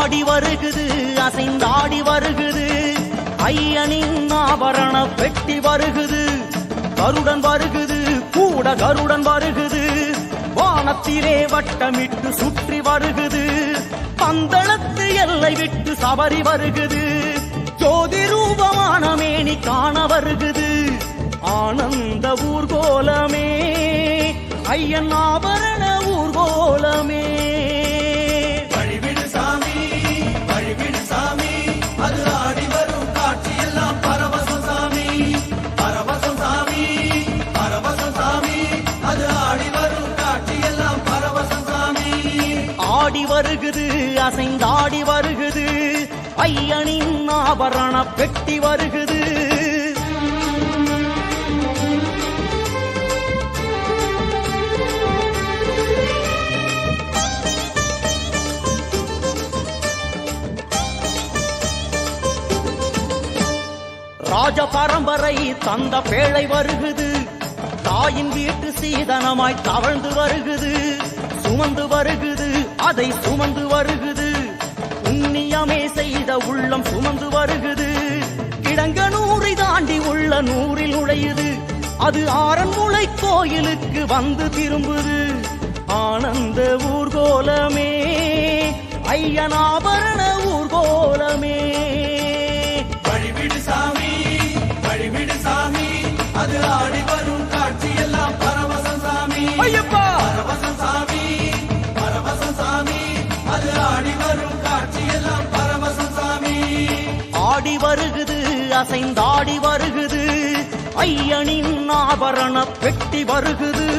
ஆடி வருகுது அசைந்தாடி வருகுது. ஐயனின் ஆபரண பெட்டி வருகுது. கருடன் வருகுது கூட கருடன் வருகுது. வானத்திலே வட்டமிட்டு சுற்றி வருகுது. பந்தளத்து எல்லை விட்டு சபரி வருகுது. ஜோதி ரூபமான மேனி காண வருகுது. ஆனந்த ஊர்கோலமே ஐயன் ஆபரண ஊர்கோலமே. ஆடி வருகுது அசைந்தாடி வருகுது. பையனின் ஆபரண பெட்டி வருகுது. ராஜ பரம்பரை தந்த பேழை வருகுது. தாயின் வீட்டு சீதனமாய் தவழ்ந்து வருகுது. சுமந்து வருகுது அதை சுமந்து வருகுது. உண்ணியமே செய்த உள்ளம் சுமந்து வருகுது. கிடங்க நூறை தாண்டி உள்ள நூறில் நுழையுது. அது ஆரன்முளை கோயிலுக்கு வந்து திரும்புது. ஆனந்த ஊர்கோலமே ஐயனாபரண ஊர்கோலமே. வழிவிடு சாமி வழிவிடு சாமி அது ஆடி வருகுது அசைந்தாடி வருகுது. ஐயனின் ஆபரண பெட்டி வருகுது.